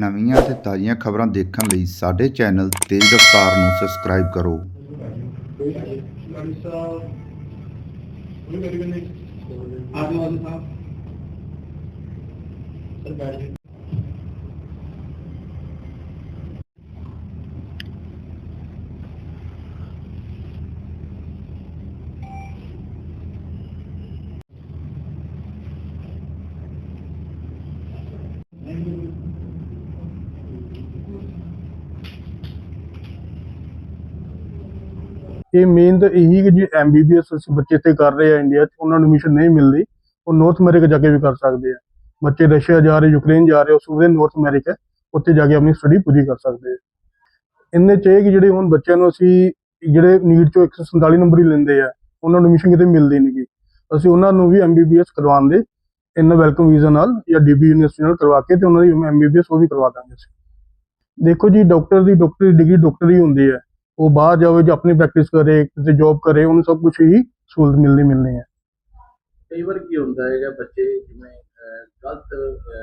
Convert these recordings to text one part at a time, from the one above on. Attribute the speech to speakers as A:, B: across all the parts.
A: ਨਵੀਆਂ ਅਤੇ ਤਾਜ਼ੀਆਂ ਖਬਰਾਂ ਦੇਖਣ ਲਈ ਸਾਡੇ ਚੈਨਲ ਤੇਜ਼ ਰਫ਼ਤਾਰ ਨੂੰ ਸਬਸਕ੍ਰਾਈਬ ਕਰੋ।
B: ਇਹ ਮੇਨ ਤਾਂ ਇਹੀ ਕਿ ਜੇ ਐਮਬੀਬੀਐਸ ਅਸੀਂ ਬੱਚੇ ਤੇ ਕਰ ਰਹੇ ਆ ਇੰਡੀਆ 'ਚ, ਉਹਨਾਂ ਨੂੰ ਐਡਮਿਸ਼ਨ ਨਹੀਂ ਮਿਲਦੀ। ਉਹ ਨਾਰਥ ਅਮਰੀਕਾ ਜਾ ਕੇ ਵੀ ਕਰ ਸਕਦੇ ਆ। ਬੱਚੇ ਰਸ਼ੀਆ ਜਾ ਰਹੇ, ਯੂਕਰੇਨ ਜਾ ਰਹੇ ਉਸ ਉਹਦੇ ਨਾਰਥ ਅਮਰੀਕਾ ਉੱਥੇ ਜਾ ਕੇ ਆਪਣੀ ਸਟੱਡੀ ਪੂਰੀ ਕਰ ਸਕਦੇ ਆ। ਇੰਨੇ ਚ ਇਹ ਕਿ ਜਿਹੜੇ ਹੁਣ ਬੱਚਿਆਂ ਨੂੰ ਅਸੀਂ ਜਿਹੜੇ ਨੀਟ ਚੋਂ 147 ਨੰਬਰ ਹੀ ਲੈਂਦੇ ਆ, ਉਹਨਾਂ ਨੂੰ ਐਡਮਿਸ਼ਨ ਕਿਤੇ ਮਿਲਦੀ ਨਹੀਂਗੀ ਅਸੀਂ ਉਹਨਾਂ ਨੂੰ ਵੀ ਐਮਬੀਬੀਐਸ ਕਰਵਾਉਣ ਦੇ ਇਹਨਾਂ ਵੈਲਕਮ ਵੀਜ਼ਾ ਨਾਲ ਜਾਂ ਡੀਬੀ ਯੂਨੀਵਰਸਿਟੀ ਨਾਲ ਕਰਵਾ ਕੇ ਤੇ ਉਹਨਾਂ ਦੀ ਐਮਬੀਬੀਐਸ ਉਹ ਵੀ ਕਰਵਾ ਦਾਂਗੇ ਅਸੀਂ। ਦੇਖੋ ਜੀ ਡਾਕਟਰ ਦੀ ਡਾਕਟਰੀ ਡਿਗਰੀ ਡਾਕਟਰ ਹੀ ਹੁੰਦੀ ਹੈ। ਉਹ ਬਾਹਰ ਜਾਵੇ ਜਾਂ ਆਪਣੀ ਪ੍ਰੈਕਟਿਸ ਕਰੇ ਕਿਤੇ ਜੌਬ ਕਰੇ ਉਹਨੂੰ ਸਭ ਕੁਝ ਹੀ ਸਹੂਲਤ ਮਿਲਣੀ ਮਿਲਣੀ ਹੈ।
C: ਕਈ ਵਾਰ ਕੀ ਹੁੰਦਾ ਹੈਗਾ ਬੱਚੇ ਜਿਵੇਂ ਗਲਤ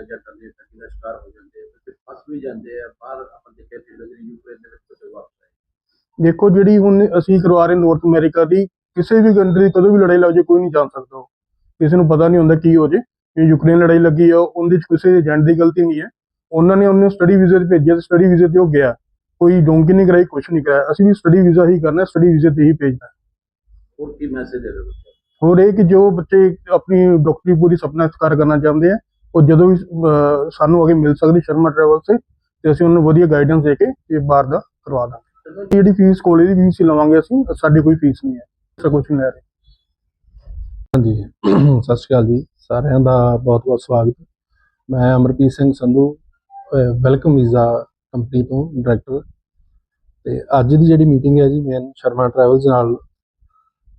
C: ਜੱਟਾਂ ਦੇ ਠੱਗੀ ਦਾ ਸ਼ਿਕਾਰ ਹੋ ਜਾਂਦੇ ਆ ਤੇ ਫਸ ਵੀ ਜਾਂਦੇ ਆ ਬਾਹਰ ਆਪਾਂ ਦੇਖਿਆ ਕਿ ਜਿਹੜੀ ਯੂਕਰੇਨ ਦੇ ਵਿੱਚ ਕੁਝ ਵਾਪਸ ਆਏ
B: ਦੇਖੋ ਜਿਹੜੀ ਹੁਣ ਅਸੀਂ ਕਰਵਾ ਰਹੇ ਨਾਰਥ ਅਮਰੀਕਾ ਦੀ ਕਿਸੇ ਵੀ ਕੰਟਰੀ ਕਦੋਂ ਵੀ ਲੜਾਈ ਲੱਗ ਜਾਏ ਕੋਈ ਨਹੀਂ ਜਾਣ ਸਕਦਾ। ਕਿਸੇ ਨੂੰ ਪਤਾ ਨਹੀਂ ਹੁੰਦਾ ਕੀ ਹੋ ਜੇ। ਇਹ ਯੂਕਰੇਨ ਲੜਾਈ ਲੱਗੀ ਆ ਉਹਦੇ ਚ ਕਿਸੇ ਏਜੰਟ ਦੀ ਗਲਤੀ ਨਹੀਂ ਹੈ। ਉਹਨਾਂ ਨੇ ਉਹਨੂੰ ਸਟੱਡੀ ਵੀਜ਼ੇ ਤੇ ਭੇਜਿਆ ਤੇ ਸਟੱਡੀ ਵੀਜ਼ੇ ਤੇ ਉਹ ਗਿਆ। ਕੋਈ ਡੋਂਕੀ ਨਹੀਂ ਕਰਾਈ ਕੁਝ ਨਹੀਂ ਕਰਾਇਆ। ਅਸੀਂ ਵੀ ਸਟੱਡੀ ਵੀਜ਼ਾ ਹੀ ਕਰਨਾ ਸਟੱਡੀ ਵੀਜ਼ੇ ਤੇ ਹੀ ਭੇਜਣਾ।
C: ਹੋਰ ਕੀ ਮੈਸੇਜ ਦੇਵੇ ਬੱਚੇ
B: ਹੋਰ ਇਹ ਕਿ ਜੋ ਬੱਚੇ ਆਪਣੀ ਡਾਕਟਰੀ ਪੂਰੀ ਸੁਪਨਾ ਸਾਕਾਰ ਕਰਨਾ ਚਾਹੁੰਦੇ ਆ ਉਹ ਜਦੋਂ ਵੀ ਸਾਨੂੰ ਅੱਗੇ ਮਿਲ ਸਕਦੀ ਸ਼ਰਮਾ ਟਰੈਵਲ ਸੇ ਤੇ ਅਸੀਂ ਉਹਨਾਂ ਨੂੰ ਵਧੀਆ ਗਾਈਡੈਂਸ ਦੇ ਕੇ ਇਹ ਬਾਹਰ ਦਾ ਕਰਵਾ ਦਾਂਗੇ। ਜਿਹੜੀ ਫੀਸ ਕਾਲਜ ਦੀ ਫੀਸ ਲਵਾਂਗੇ ਅਸੀਂ ਸਾਡੀ ਕੋਈ ਫੀਸ ਨਹੀਂ ਹੈ। ਸਭ ਕੁਝ ਨਹੀਂ ਲੈ ਰਹੇ।
D: ਹਾਂਜੀ। ਸਤਿ ਸ਼੍ਰੀ ਅਕਾਲ ਜੀ। ਸਾਰਿਆਂ ਦਾ ਬਹੁਤ ਬਹੁਤ ਸਵਾਗਤ। ਮੈਂ Amarpreet Singh Sandhu welcome visa company ਤੋਂ ਡਾਇਰੈਕਟਰ ਤੇ ਅੱਜ ਦੀ ਜਿਹੜੀ ਮੀਟਿੰਗ ਹੈ ਜੀ, ਮੈਂ ਸ਼ਰਮਾ ਟਰੈਵਲਸ ਨਾਲ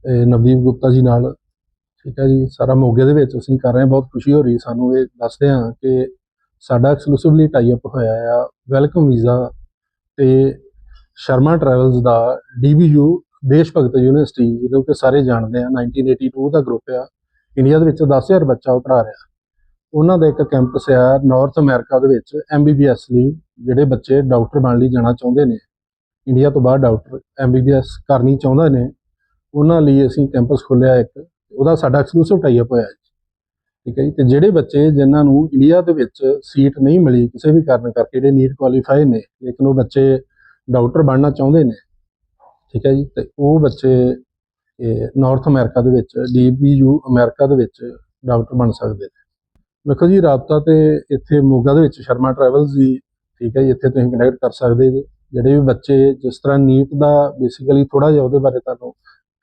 D: ਇਹ ਨਵਦੀਪ ਗੁਪਤਾ ਜੀ ਨਾਲ। ਠੀਕ ਹੈ ਜੀ, ਸਾਰਾ ਮੋਗੇ ਦੇ ਵਿੱਚ ਅਸੀਂ ਕਰ ਰਹੇ ਹਾਂ, ਬਹੁਤ ਖੁਸ਼ੀ ਹੋ ਰਹੀ ਸਾਨੂੰ ਇਹ ਦੱਸਦੇ ਹਾਂ ਕਿ ਸਾਡਾ ਐਕਸਕਲੂਸਿਵਲੀ ਟਾਈ ਅਪ ਹੋਇਆ ਆ ਵੈਲਕਮ ਵੀਜ਼ਾ ਤੇ ਸ਼ਰਮਾ ਟਰੈਵਲਸ ਦਾ ਡੀਬੀਯੂ ਦੇਸ਼ ਭਗਤ ਯੂਨੀਵਰਸਿਟੀ, ਜਿਹਨੂੰ ਕਿ ਸਾਰੇ ਜਾਣਦੇ ਆ 1982 ਦਾ ਗਰੁੱਪ ਆ। ਇੰਡੀਆ ਦੇ ਵਿੱਚ 10000 ਬੱਚਾ ਉਹ ਪੜ੍ਹਾ ਰਿਹਾ। ਉਹਨਾਂ ਦਾ ਇੱਕ ਕੈਂਪਸ ਆ ਨਾਰਥ ਅਮਰੀਕਾ ਦੇ ਵਿੱਚ ਐਮਬੀਬੀਐਸ ਲਈ। ਜਿਹੜੇ ਬੱਚੇ ਡਾਕਟਰ ਬਣਨ ਲਈ ਜਾਣਾ ਚਾਹੁੰਦੇ ਨੇ, ਇੰਡੀਆ ਤੋਂ ਬਾਹਰ ਡਾਕਟਰ ਐਮਬੀਬੀਐਸ ਕਰਨੀ ਚਾਹੁੰਦੇ ਨੇ, ਉਹਨਾਂ ਲਈ ਅਸੀਂ ਕੈਂਪਸ ਖੋਲ੍ਹਿਆ ਇੱਕ, ਉਹਦਾ ਸਾਡਾ ਐਕਸਕਲੂਸਿਵ ਟਾਈ ਅਪ ਹੋਇਆ ਜੀ। ਠੀਕ ਹੈ ਜੀ, ਤੇ ਜਿਹੜੇ ਬੱਚੇ ਜਿਨ੍ਹਾਂ ਨੂੰ ਇੰਡੀਆ ਦੇ ਵਿੱਚ ਸੀਟ ਨਹੀਂ ਮਿਲੀ ਕਿਸੇ ਵੀ ਕਾਰਨ ਕਰਕੇ, ਜਿਹੜੇ ਨੀਟ ਕੁਆਲੀਫਾਈ ਨੇ, ਲੇਕਿਨ ਉਹ ਬੱਚੇ ਡਾਕਟਰ ਬਣਨਾ ਚਾਹੁੰਦੇ ਨੇ, ਠੀਕ ਹੈ ਜੀ, ਤੇ ਉਹ ਬੱਚੇ, ਇਹ ਨਾਰਥ ਅਮਰੀਕਾ ਦੇ ਵਿੱਚ ਡੀਬੀਯੂ ਅਮਰੀਕਾ ਦੇ ਵਿੱਚ ਡਾਕਟਰ ਬਣ ਸਕਦੇ ਨੇ। ਵੇਖੋ ਜੀ, ਰਾਬਤਾ ਤੇ ਇੱਥੇ ਮੋਗਾ ਦੇ ਵਿੱਚ ਸ਼ਰਮਾ ਟਰੈਵਲਸ ਦੀ ਠੀਕ ਹੈ ਜੀ, ਇੱਥੇ ਤੁਸੀਂ ਕਨੈਕਟ ਕਰ ਸਕਦੇ ਜੀ। ਜਿਹੜੇ ਵੀ ਬੱਚੇ ਜਿਸ ਤਰ੍ਹਾਂ ਨੀਟ ਦਾ ਬੇਸਿਕਲੀ ਥੋੜਾ ਜਿਹਾ ਉਹਦੇ ਬਾਰੇ ਤੁਹਾਨੂੰ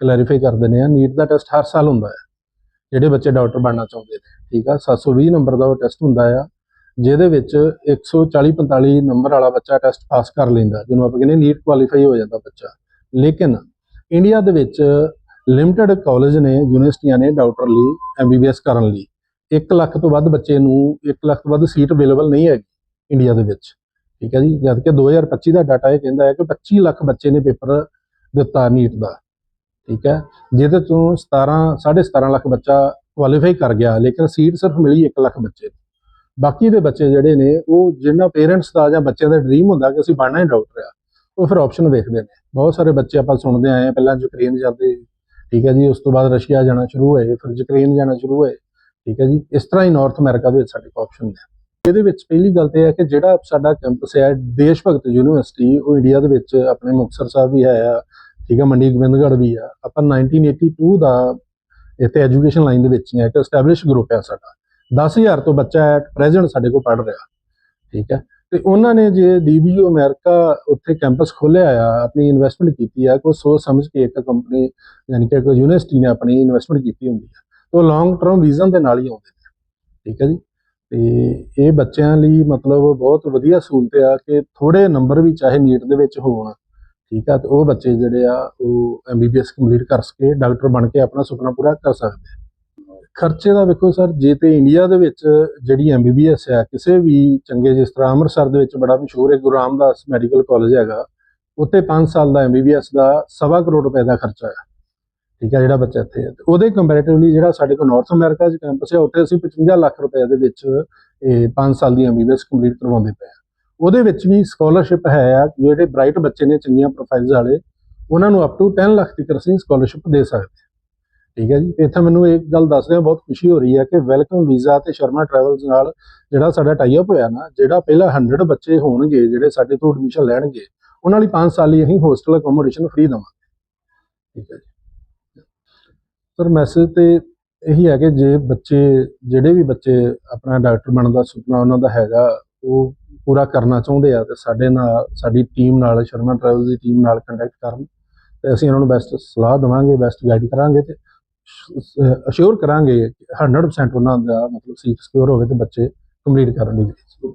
D: ਕਲੈਰੀਫਾਈ ਕਰ ਦਿੰਦੇ ਆ ਨੀਟ ਦਾ ਟੈਸਟ ਹਰ ਸਾਲ ਹੁੰਦਾ ਹੈ, ਜਿਹੜੇ ਬੱਚੇ ਡਾਕਟਰ ਬਣਨਾ ਚਾਹੁੰਦੇ ਨੇ, ਠੀਕ ਆ। 720 ਨੰਬਰ ਦਾ ਉਹ ਟੈਸਟ ਹੁੰਦਾ ਆ, ਜਿਹਦੇ ਵਿੱਚ 140 45 ਨੰਬਰ ਵਾਲਾ ਬੱਚਾ ਟੈਸਟ ਪਾਸ ਕਰ ਲੈਂਦਾ, ਜਿਹਨੂੰ ਆਪਾਂ ਕਹਿੰਦੇ ਨੀਟ ਕੁਆਲੀਫਾਈ ਹੋ ਜਾਂਦਾ ਬੱਚਾ। ਲੇਕਿਨ ਇੰਡੀਆ ਦੇ ਵਿੱਚ ਲਿਮਟਿਡ ਕਾਲਜ ਨੇ ਯੂਨੀਵਰਸਿਟੀਆਂ ਨੇ ਡਾਕਟਰ ਲਈ ਐਮਬੀਬੀਐਸ ਕਰਨ ਲਈ। 1 ਲੱਖ ਤੋਂ ਵੱਧ ਬੱਚੇ ਨੂੰ 1 ਲੱਖ ਤੋਂ ਵੱਧ ਸੀਟ ਅਵੇਲੇਬਲ ਨਹੀਂ ਹੈਗੀ ਇੰਡੀਆ ਦੇ ਵਿੱਚ। ਠੀਕ ਹੈ ਜੀ? ਜਦ ਕਿ 2025 ਦਾ ਡਾਟਾ ਇਹ ਕਹਿੰਦਾ ਹੈ ਕਿ 25 ਲੱਖ ਬੱਚੇ ਨੇ ਪੇਪਰ ਦਿੱਤਾ ਨੀਟ ਦਾ, ਠੀਕ ਹੈ? ਜਿਹਦੇ ਤੋਂ 17 17.5 ਲੱਖ ਬੱਚਾ ਕੁਆਲੀਫਾਈ ਕਰ ਗਿਆ, ਲੇਕਿਨ ਸੀਟ ਸਿਰਫ ਮਿਲੀ 1 ਲੱਖ ਬੱਚੇ ਨੂੰ। ਬਾਕੀ ਦੇ ਬੱਚੇ ਜਿਹੜੇ ਨੇ, ਉਹ ਜਿਨ੍ਹਾਂ ਪੇਰੈਂਟਸ ਦਾ ਜਾਂ ਬੱਚਿਆਂ ਦਾ ਡ੍ਰੀਮ ਹੁੰਦਾ ਕਿ ਅਸੀਂ ਬਣਨਾ ਹੀ ਡਾਕਟਰ ਆ ਉਹ ਫਿਰ ਆਪਸ਼ਨ ਵੇਖਦੇ ਨੇ। ਬਹੁਤ ਸਾਰੇ ਬੱਚੇ ਆਪਾਂ ਸੁਣਦੇ ਆਏ ਆ ਪਹਿਲਾਂ ਯੂਕਰੇਨ ਜਾਂਦੇ, ਠੀਕ ਹੈ ਜੀ? ਉਸ ਤੋਂ ਬਾਅਦ ਰਸ਼ੀਆ ਜਾਣਾ ਸ਼ੁਰੂ ਹੋਏ, ਫਿਰ ਯੂਕਰੇਨ ਜਾਣਾ ਸ਼ੁਰੂ ਹੋਏ, ਠੀਕ ਹੈ ਜੀ? ਇਸ ਤਰ੍ਹਾਂ ਹੀ ਨਾਰਥ ਅਮਰੀਕਾ ਦੇ ਵਿੱਚ ਸਾਡੇ ਕੋਲ ਆਪਸ਼ਨ ਨੇ। ਇਹਦੇ ਵਿੱਚ ਪਹਿਲੀ ਗੱਲ ਤੇ ਇਹ ਹੈ ਕਿ ਜਿਹੜਾ ਸਾਡਾ ਕੈਂਪਸ ਹੈ, ਦੇਸ਼ ਭਗਤ ਯੂਨੀਵਰਸਿਟੀ, ਉਹ ਇੰਡੀਆ ਦੇ ਵਿੱਚ ਆਪਣੇ ਮੁਕਤਸਰ ਸਾਹਿਬ ਵੀ ਹੈ, ਠੀਕ ਹੈ, ਮੰਡੀ ਗੋਬਿੰਦਗੜ੍ਹ ਵੀ ਆ ਆਪਾਂ 1982 ਦਾ ਇੱਥੇ ਐਜੂਕੇਸ਼ਨ ਲਾਈਨ ਦੇ ਵਿੱਚ ਹੀ ਹੈ, ਇੱਕ ਐਸਟੈਬਲਿਸ਼ ਗਰੁੱਪ ਹੈ ਸਾਡਾ। 10000 ਤੋਂ ਬੱਚਾ ਐਟ ਪ੍ਰੈਜ਼ੈਂਟ ਸਾਡੇ ਕੋਲ ਪੜ੍ਹ ਰਿਹਾ, ਠੀਕ ਹੈ। ਤੇ ਉਹਨਾਂ ਨੇ ਜੇ ਡੀਬੀਯੂ ਅਮਰੀਕਾ ਉੱਥੇ ਕੈਂਪਸ ਖੋਲਿਆ ਆ, ਆਪਣੀ ਇਨਵੈਸਟਮੈਂਟ ਕੀਤੀ ਆ, ਕੋਈ ਸੋਚ ਸਮਝ ਕੇ ਇੱਕ ਕੰਪਨੀ ਯਾਨੀ ਕਿ ਇੱਕ ਯੂਨੀਵਰਸਿਟੀ ਨੇ ਆਪਣੀ ਇਨਵੈਸਟਮੈਂਟ ਕੀਤੀ ਹੁੰਦੀ ਆ ਉਹ ਲੌਂਗ ਟਰਮ ਵਿਜ਼ਨ ਦੇ ਨਾਲ ਹੀ ਆਉਂਦੇ ਨੇ, ਠੀਕ ਹੈ ਜੀ। ਤੇ ਇਹ ਬੱਚਿਆਂ ਲਈ ਮਤਲਬ ਬਹੁਤ ਵਧੀਆ ਸਹੂਲਤ ਆ ਕਿ ਥੋੜੇ ਨੰਬਰ ਵੀ ਚਾਹੇ ਨੀਟ ਦੇ ਵਿੱਚ ਹੋਣ, ਠੀਕ ਆ, ਤੇ ਉਹ ਬੱਚੇ ਜਿਹੜੇ ਆ ਉਹ ਐਮਬੀਬੀਐਸ ਕੰਪਲੀਟ ਕਰ ਸਕੇ ਡਾਕਟਰ ਬਣ ਕੇ ਆਪਣਾ ਸੁਪਨਾ ਪੂਰਾ ਕਰ ਸਕਦੇ ਆ। ਖਰਚੇ ਦਾ ਵੇਖੋ ਸਰ, ਜੇ ਤੇ ਇੰਡੀਆ ਦੇ ਵਿੱਚ ਜਿਹੜੀ ਐਮਬੀਬੀਐਸ ਆ, ਕਿਸੇ ਵੀ ਚੰਗੇ ਜਿਸ ਤਰ੍ਹਾਂ ਅੰਮ੍ਰਿਤਸਰ ਦੇ ਵਿੱਚ ਬੜਾ ਮਸ਼ਹੂਰ ਹੈ, ਗੁਰੂ ਰਾਮਦਾਸ ਮੈਡੀਕਲ ਕਾਲਜ ਹੈਗਾ, ਉੱਥੇ 5 ਸਾਲ ਦਾ ਐਮਬੀਬੀਐਸ ਦਾ ਸਵਾ ਕਰੋੜ ਰੁਪਏ ਦਾ ਖਰਚਾ ਆ ਠੀਕ ਹੈ, ਜਿਹੜਾ ਬੱਚਾ ਇੱਥੇ ਹੈ। ਉਹਦੇ ਕੰਪੈਰੀਟਿਵਲੀ ਜਿਹੜਾ ਸਾਡੇ ਕੋਲ ਨਾਰਥ ਅਮਰੀਕਾ 'ਚ ਕੈਂਪਸ ਹੈ, ਉੱਥੇ ਅਸੀਂ 55 ਲੱਖ ਰੁਪਏ ਦੇ ਵਿੱਚ ਇਹ 5 ਸਾਲ ਦੀ ਐਮਬੀਬੀਐਸ ਕੰਪਲੀਟ ਕਰਵਾਉਂਦੇ ਪਏ ਹਾਂ। ਉਹਦੇ ਵਿੱਚ ਵੀ ਸਕਾਲਰਸ਼ਿਪ ਹੈ ਆ, ਜਿਹੜੇ ਬ੍ਰਾਈਟ ਬੱਚੇ ਨੇ, ਚੰਗੀਆਂ ਪ੍ਰੋਫਾਈਲਸ ਵਾਲੇ, ਉਹਨਾਂ ਨੂੰ ਅਪ ਟੂ 10 ਲੱਖ ਤੱਕ ਅਸੀਂ ਸਕਾਲਰਸ਼ਿਪ ਦੇ ਸਕਦੇ ਹਾਂ। ਠੀਕ ਹੈ ਜੀ? ਇੱਥੇ ਮੈਨੂੰ ਇੱਕ ਗੱਲ ਦੱਸ ਰਿਹਾ, ਬਹੁਤ ਖੁਸ਼ੀ ਹੋ ਰਹੀ ਹੈ ਕਿ ਵੈਲਕਮ ਵੀਜ਼ਾ ਤੇ ਸ਼ਰਮਾ ਟਰੈਵਲਸ ਨਾਲ ਜਿਹੜਾ ਸਾਡਾ ਟਾਈ ਅਪ ਹੋਇਆ ਨਾ, ਜਿਹੜਾ ਪਹਿਲਾਂ 100 ਬੱਚੇ ਹੋਣਗੇ, ਜਿਹੜੇ ਸਾਡੇ ਤੋਂ ਐਡਮਿਸ਼ਨ ਲੈਣਗੇ, ਉਹਨਾਂ ਲਈ 5 ਸਾਲ ਲਈ ਅਸੀਂ ਹੋਸਟਲ ਅਕੋਮੋਡੇਸ਼ਨ ਫ੍ਰੀ ਦੇਵਾਂਗੇ। ਠੀਕ ਹੈ ਜੀ? ਸਰ ਮੈਸੇਜ ਤੇ ਇਹੀ ਹੈ ਕਿ ਜੇ ਬੱਚੇ, ਜਿਹੜੇ ਵੀ ਬੱਚੇ ਆਪਣਾ ਡਾਕਟਰ ਬਣਨ ਦਾ ਸੁਪਨਾ ਉਹਨਾਂ ਦਾ ਹੈਗਾ, ਉਹ ਪੂਰਾ ਕਰਨਾ ਚਾਹੁੰਦੇ ਆ ਤੇ ਸਾਡੇ ਨਾਲ, ਸਾਡੀ ਟੀਮ ਨਾਲ, ਸ਼ਰਮਾ ਟਰੈਵਲ ਦੀ ਟੀਮ ਨਾਲ ਕੰਟੈਕਟ ਕਰਨ ਤੇ ਅਸੀਂ ਉਹਨਾਂ ਨੂੰ ਬੈਸਟ ਸਲਾਹ ਦੇਵਾਂਗੇ ਬੈਸਟ ਗਾਈਡ ਕਰਾਂਗੇ ਤੇ ਅਸ਼ੋਰ ਕਰਾਂਗੇ ਕਿ 100% ਉਹਨਾਂ ਦਾ ਮਤਲਬ ਸੀਟ ਸਿਕਿਉਰ ਹੋਵੇ ਤੇ ਬੱਚੇ ਕੰਪਲੀਟ ਕਰਨ ਲਈ